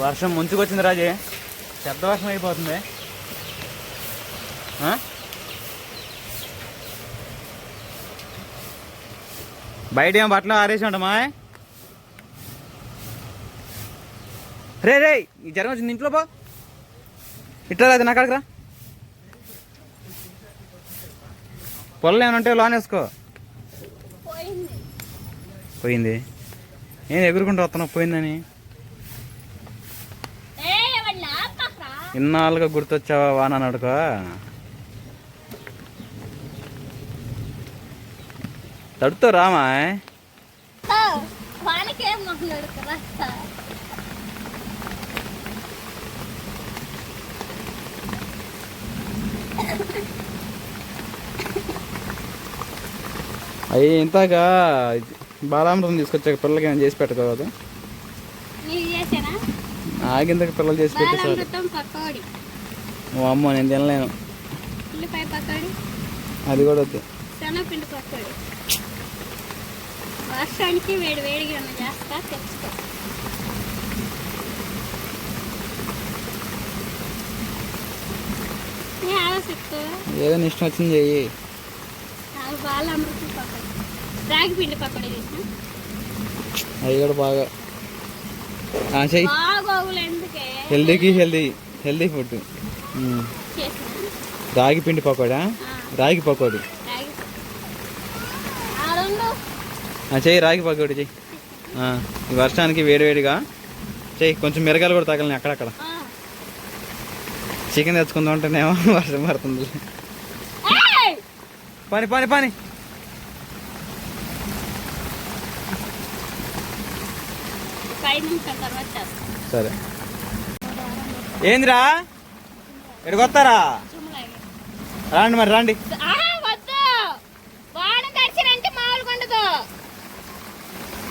వర్షం ముంచుకొచ్చింది రాజే. పెద్ద వర్షం అయిపోతుంది? బయట ఏం బట్టలు ఆరేసి ఉంటామా రే రే ఈ జ్వరం వచ్చింది ఇంట్లో పో. ఇట్లా లేదు నా కాడికి రా. పొలం ఏమైనా ఉంటే లోన్ వేసుకో. పోయింది. పోయింది. నేను ఎగురుకుంటూ వస్తున్నావు? పోయిందని. ఇన్నాళ్ళుగా గుర్తొచ్చావా వాన నడుకో? తడుతో రామా అవి ఇంతగా బాలామృతం తీసుకొచ్చాక పిల్లలకి ఏమైనా చేసి చేసానా ఆగింతకు పిల్లలు చేసి పెట్టేసారు ఓ అమ్మో నేను తినలేను. అది కూడా వద్దు. వర్షానికి వేడి వేడిగా ఉన్న చేస్తా తెచ్చుకో. ఏదో ఇష్టం వచ్చింది చెయ్యి. అవి కూడా బాగా చెయ్యి. హెల్దీకి హెల్దీ హెల్దీ ఫుడ్. రాగి పిండి పకోడా? రాగి పకోడీ. చెయ్యి రాగి పకోడీ చెయ్యి. ఈ వర్షానికి వేడివేడిగా చెయ్యి కొంచెం మిరగాయలు కూడా తగలని అక్కడక్కడ. చికెన్ తెచ్చుకుందాం ఉంటేనేమో వర్షం పడుతుంది! పని పని పని ఒక ఐదు నిమిషాల తర్వాత చేస్తాం సరే. ఏందిరా? చుమ్మలాగి. రండి మరి రండి.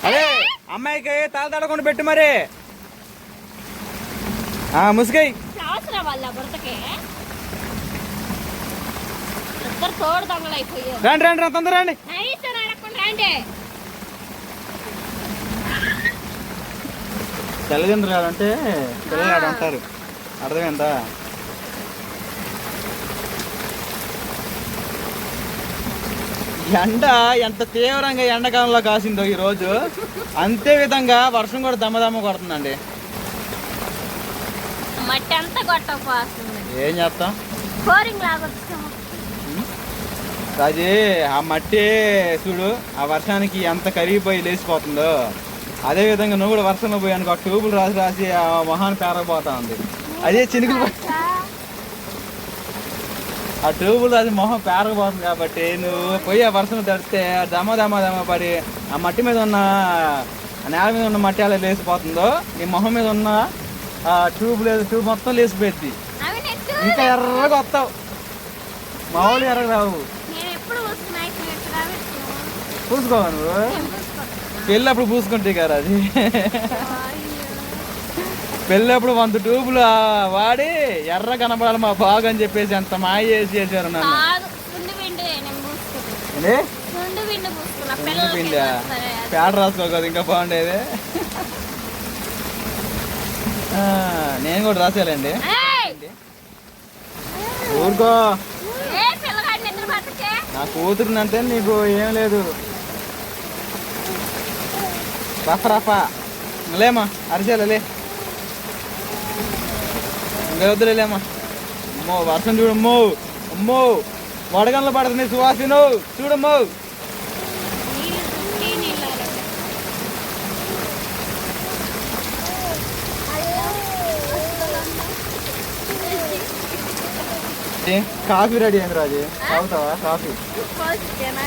అదే అమ్మాయికి తాళ తడకుండా పెట్టు మరి. ఆ ముసుగై. రండి రండి తొందర రండి. తల్లిదండ్రులు అంటే పిల్లలు ఆడ ఉంటారు అర్థమైందా? ఎండ ఎంత తీవ్రంగా ఎండాకాలంలో కాసిందో ఈ రోజు. అంతే విధంగా వర్షం కూడా దమ్మదమ్మ కొడుతుందండి. మట్టి అంతా కొట్టకపోతుంది. ఏం చేస్తాం? బోరింగ్ లాగా వచ్చాము అది ఆ మట్టి చూడు ఆ వర్షానికి ఎంత కరిగిపోయి లేచిపోతుందో. అదే విధంగా నువ్వు కూడా వర్షంలో పోయి అనుకో ఆ ట్యూబులు రాసి రాసి ఆ మొహాన్ని పేరకపోతా ఉంది. అదే చినుకులు ఆ ట్యూబులు రాసి మొహం పేరకపోతుంది కాబట్టి నువ్వు పోయి ఆ వర్షం తడితే దమ దమ దమ పడి ఆ మట్టి మీద ఉన్న ఆ నేల మీద ఉన్న మట్టి అలా లేచిపోతుందో నీ మొహం మీద ఉన్న ఆ ట్యూబ్ లేదు ట్యూబ్ మొత్తం నెట్టు ఇంకా ఎర్రగా వస్తావు. మామూలు ఎర్రగా రావు పూసుకోవా నువ్వు? పెళ్ళప్పుడు పూసుకుంటే కదా అది. పెళ్ళప్పుడు వంద ట్యూబులు వాడి ఎర్ర కనపడాలి మా బాగు అని చెప్పేసి అంత మాయ చేసి చేశారు నన్ను. పిండి నేను పూసుకున్నాను ఏంటి? సుండి పిండి పూసుకున్నా సుండి పిల్లలకి పిండా? సరే ప్యాడ్ రాసుకో కదా ఇంకా బాగుండేది. నేను కూడా రాసేయాలండి! ఊరుకో. నా కూతురునంటే నీకు ఏం లేదు. రఫ రఫా. లేమా అరిసేలే ఇంకా వద్దులే లేమా. అమ్మో వర్షం చూడమ్మో అమ్మో. వడగంలో పడుతుంది సువాసిను. చూడమ్మో కాఫీ రెడీ అయింది రాజు. తాగుతావా? కాఫీ.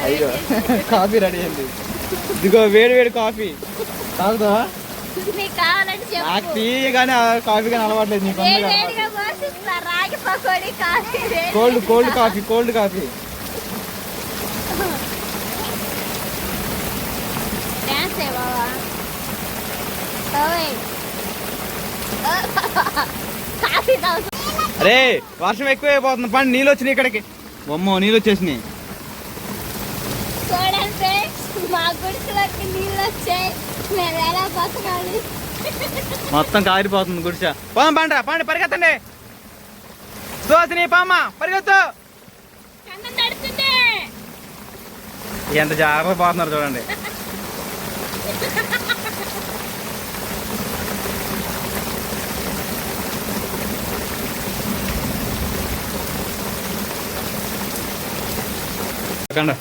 అయ్యో కాఫీ రెడీ అయింది. ఇదిగో వేడి వేడి కాఫీ. తాగుతావా? నీకు టీ కానీ కాఫీ కానీ అలవాట్లేదు నీకు cold cold coffee cold coffee. అరే వర్షం ఎక్కువైపోతుంది. పండి నీళ్ళు వచ్చినాయి ఇక్కడికి. అమ్మో నీళ్ళు వచ్చేసినాయి. మా గుడిసెలకి నీళ్ళు వచ్చాయి. మేము ఎలా బతకాలి? మొత్తం కారిపోతుంది గుడిసె. పోదాం పండ్రా పండి పరిగెత్తండి. సుహాసిని పామ పరిగెత్తు. ఎంత జాగ్రత్త పోతున్నారు చూడండి. కండ.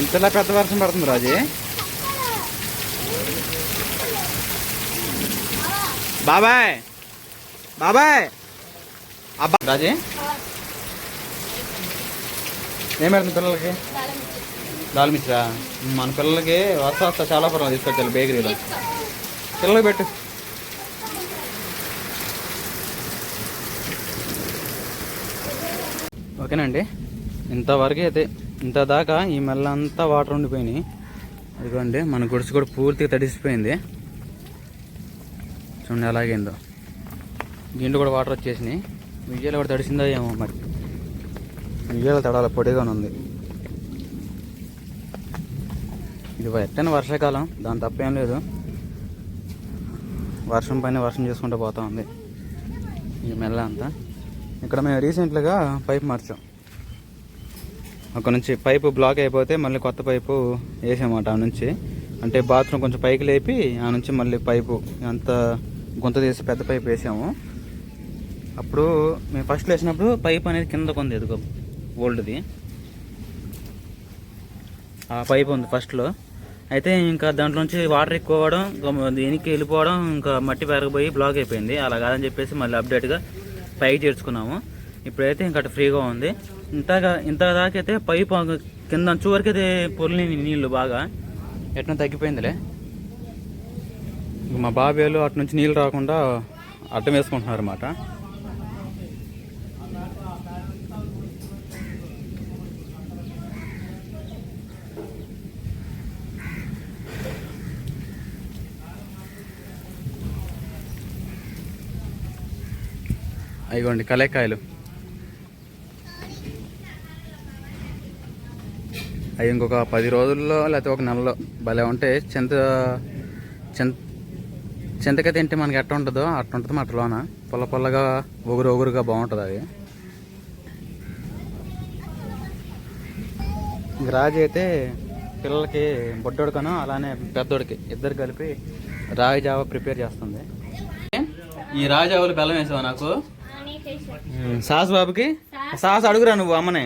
ఇంతలా పెద్ద వర్షం పడుతుంది రాజీ. బాబాయ్ బాబాయ్. అబ్బా రాజీ. ఏం పెడుతుంది పిల్లలకి? దాల్ మిశ్రా మన పిల్లలకి వస్తా వస్తా చాలా పర్వాలేదు తీసుకొచ్చారు బేకరీలో పిల్లలకి పెట్టు. ఓకేనండి ఇంతవరకు అయితే ఇంత దాకా ఈ మెల్ల అంతా వాటర్ ఉండిపోయినాయి. ఇదిగోండి మన గుడిసి కూడా పూర్తిగా తడిసిపోయింది. చూడండి ఎలాగైందో. దీంట్లో కూడా వాటర్ వచ్చేసినాయి. విజయాలు కూడా తడిసిందో ఏమో మరి. విజయాలు తడాల పొడిగానే ఉంది. ఇది ఎట్టని వర్షాకాలం దాని తప్పేం లేదు. వర్షం పైన వర్షం చేసుకుంటూ పోతా ఉంది. ఈ మెల్ల అంతా. ఇక్కడ మేము రీసెంట్గా పైప్ మార్చాం. అక్కడ నుంచి పైపు బ్లాక్ అయిపోతే మళ్ళీ కొత్త పైపు వేసామాట ఆ నుంచి. అంటే బాత్రూమ్ కొంచెం పైకి లేపి ఆ నుంచి మళ్ళీ పైపు అంత గుంత తీసి పెద్ద పైపు వేసాము. అప్పుడు మేము ఫస్ట్ వేసినప్పుడు పైప్ అనేది కింద కొంది ఎదుగు ఓల్డ్ది. ఆ పైప్ ఉంది ఫస్ట్లో. అయితే ఇంకా దాంట్లోంచి వాటర్ ఎక్కువ అవ్వడం దీనికి వెళ్ళిపోవడం ఇంకా మట్టి పెరగబోయి బ్లాక్ అయిపోయింది. అలా కాదని చెప్పేసి మళ్ళీ అప్డేట్గా పైకి చేర్చుకున్నాము ఇప్పుడైతే ఇంకా ఫ్రీగా ఉంది. ఇంతగా ఇంత దాకైతే అయితే పైప్ కింద అంచు వరకు అయితే పొలిని నీళ్ళు బాగా. ఎట్లా తగ్గిపోయిందిలే. మా బాబేలు అటు నుంచి నీళ్ళు రాకుండా అడ్డం వేసుకుంటున్నారు అన్నమాట అయ్యోండి కలేకాయలు అవి ఇంకొక పది రోజుల్లో లేకపోతే ఒక నెలలో భలే ఉంటాయి చింత చింత చింతకాయ తింటే మనకి ఎట్ట ఉంటుందో అట్ట ఉంటుంది మాట లోన పొల్ల పొల్లగా ఒగురు ఒగురుగా బాగుంటుంది అది. ఇంక రాజు అయితే పిల్లలకి బొడ్డోడికను అలానే పెద్దోడికి ఇద్దరు కలిపి రాగి జావ ప్రిపేర్ చేస్తుంది. ఈ రాజావులు బెల్లం వేసావా నాకు? సాస్ బాబుకి? సాస్ అడుగురా నువ్వు అమ్మనే.